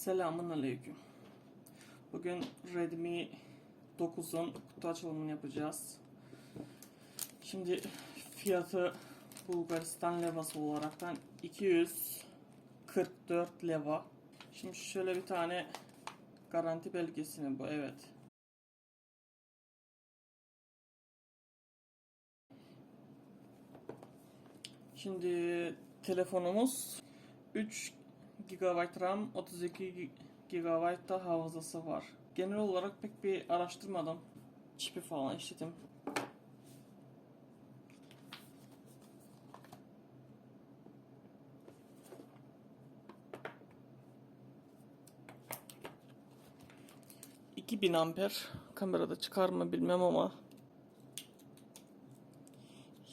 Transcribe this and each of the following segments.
Selamun Aleyküm. Bugün Redmi 9'un kutu açılımını yapacağız. Şimdi fiyatı Bulgaristan levası olaraktan 244 leva. Şimdi şöyle bir tane garanti belgesini bu evet. Şimdi telefonumuz 3 GB RAM, 32 GB da hafızası var. Genel olarak pek bir araştırmadım. Çipi falan işledim. ...2000 amper. Kamerada çıkar mı bilmem ama...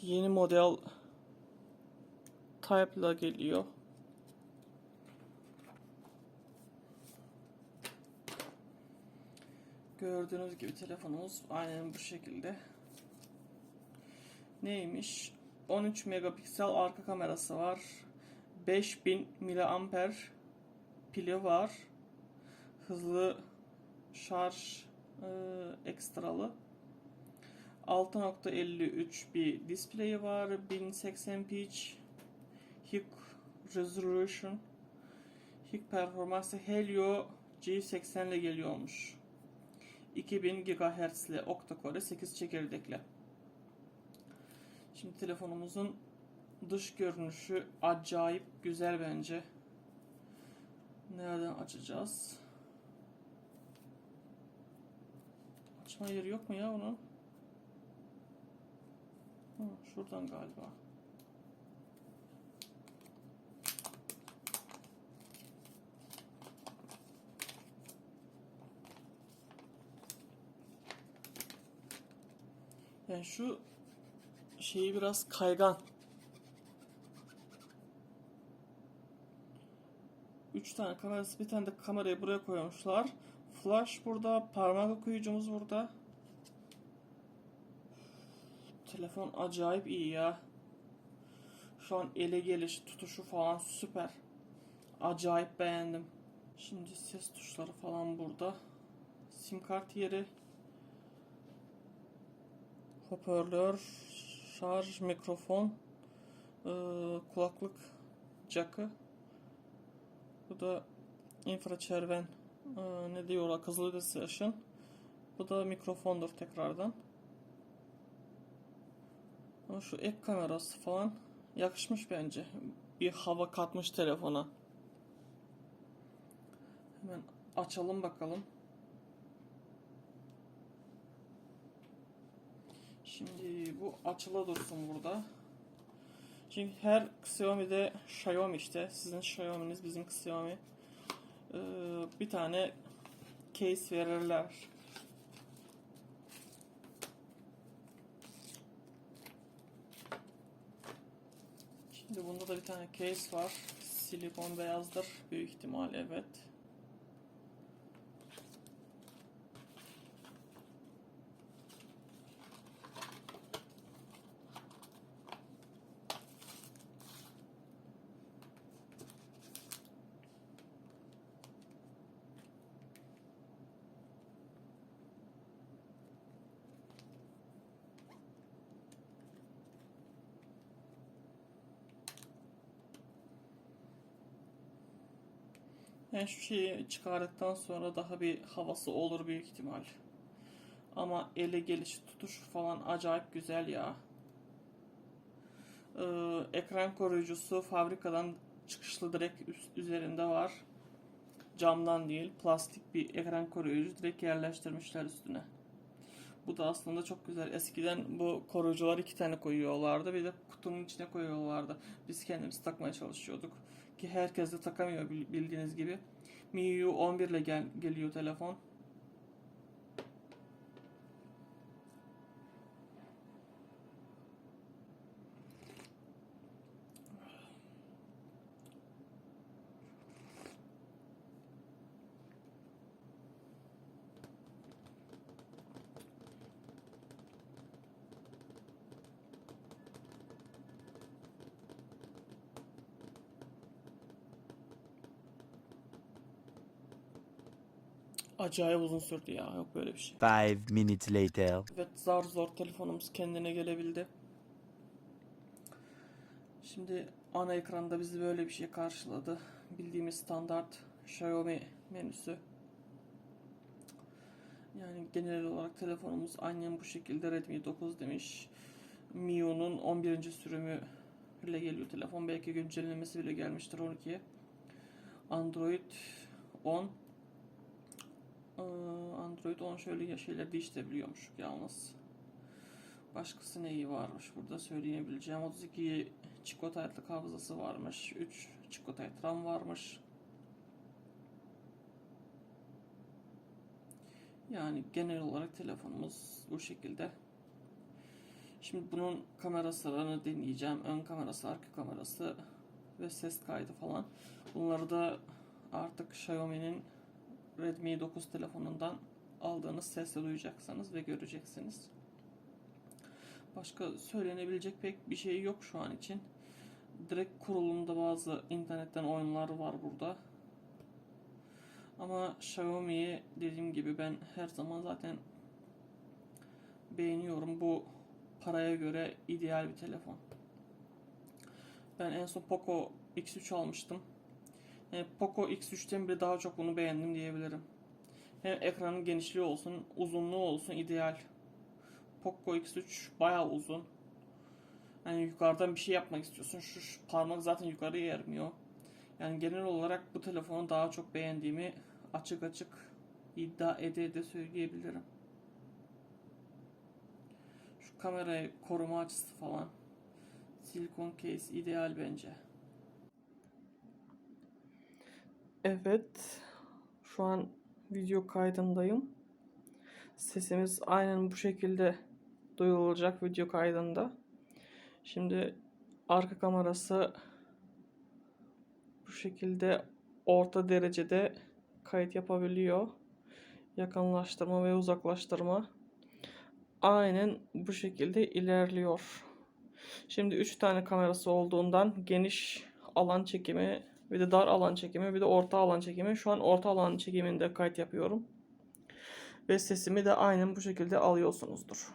...yeni model... Type'la geliyor. Gördüğünüz gibi telefonumuz aynen bu şekilde. Neymiş? 13 megapiksel arka kamerası var. 5000 miliamper pili var. Hızlı şarj e, ekstralı. 6.53 bir displeyi var. 1080p High Resolution High performansı Helio G80 ile geliyormuş. 2000 GHz ile octa-core 8 çekirdekle. Şimdi telefonumuzun dış görünüşü acayip güzel bence. Nereden açacağız? Açma yeri yok mu ya onun? Hı, şuradan galiba. Yani şu şeyi biraz kaygan. Üç tane kamerası, bir tane de kamerayı buraya koymuşlar. Flash burada, parmak okuyucumuz burada. Telefon acayip iyi ya. Şu an ele geliş, tutuşu falan süper. Acayip beğendim. Şimdi ses tuşları falan burada. Sim kart yeri. Hoparlör, şarj, mikrofon, e, kulaklık jackı. Bu da infraçerven e, ne diyorlar kızılötesi ışın. Bu da mikrofondur tekrardan. Ama şu ek kamerası falan yakışmış bence. Bir hava katmış telefona. Hemen açalım bakalım. Şimdi bu açılı dursun burada. Çünkü her Xiaomi'de Xiaomi işte. Sizin Xiaomi'niz bizim Xiaomi. Ee, bir tane case verirler. Şimdi bunda da bir tane case var. Silikon beyazdır. Büyük ihtimal evet. Yani şu şeyi çıkardıktan sonra daha bir havası olur büyük ihtimal. Ama ele geliş tutuş falan acayip güzel ya. Ee, ekran koruyucusu fabrikadan çıkışlı direkt üst, üzerinde var. Camdan değil plastik bir ekran koruyucu direkt yerleştirmişler üstüne. Bu da aslında çok güzel. Eskiden bu koruyucular iki tane koyuyorlardı. Bir de kutunun içine koyuyorlardı. Biz kendimiz takmaya çalışıyorduk. Ki herkes de takamıyor bildiğiniz gibi. MIUI 11 ile gel geliyor telefon. Acayip uzun sürdü ya. Yok böyle bir şey. Five minutes later. Evet zar zor telefonumuz kendine gelebildi. Şimdi ana ekranda bizi böyle bir şey karşıladı. Bildiğimiz standart Xiaomi menüsü. Yani genel olarak telefonumuz aynen bu şekilde Redmi 9 demiş. MIUI'nun 11. sürümü ile geliyor telefon. Belki güncellemesi bile gelmiştir 12'ye. Android 10 ee, Android 10 şöyle şeyler değiştirebiliyormuş yalnız. Başkası neyi varmış burada söyleyebileceğim. 32 çikolataytlık hafızası varmış. 3 çikolatayt RAM varmış. Yani genel olarak telefonumuz bu şekilde. Şimdi bunun kameralarını deneyeceğim. Ön kamerası, arka kamerası ve ses kaydı falan. Bunları da artık Xiaomi'nin Redmi 9 telefonundan aldığınız sesle duyacaksınız ve göreceksiniz. Başka söylenebilecek pek bir şey yok şu an için. Direkt kurulumda bazı internetten oyunlar var burada. Ama Xiaomi'yi dediğim gibi ben her zaman zaten beğeniyorum. Bu paraya göre ideal bir telefon. Ben en son Poco X3 almıştım. Yani Poco X3'ten bile daha çok bunu beğendim diyebilirim. Hem ekranın genişliği olsun, uzunluğu olsun ideal. Poco X3 bayağı uzun. Yani yukarıdan bir şey yapmak istiyorsun. Şu, şu parmak zaten yukarıya yermiyor. Yani genel olarak bu telefonu daha çok beğendiğimi açık açık iddia ede ede söyleyebilirim. Şu kamerayı koruma açısı falan. Silikon case ideal bence. Evet. Şu an video kaydındayım. Sesimiz aynen bu şekilde duyulacak video kaydında. Şimdi arka kamerası bu şekilde orta derecede kayıt yapabiliyor. Yakınlaştırma ve uzaklaştırma aynen bu şekilde ilerliyor. Şimdi 3 tane kamerası olduğundan geniş alan çekimi bir de dar alan çekimi bir de orta alan çekimi. Şu an orta alan çekiminde kayıt yapıyorum. Ve sesimi de aynen bu şekilde alıyorsunuzdur.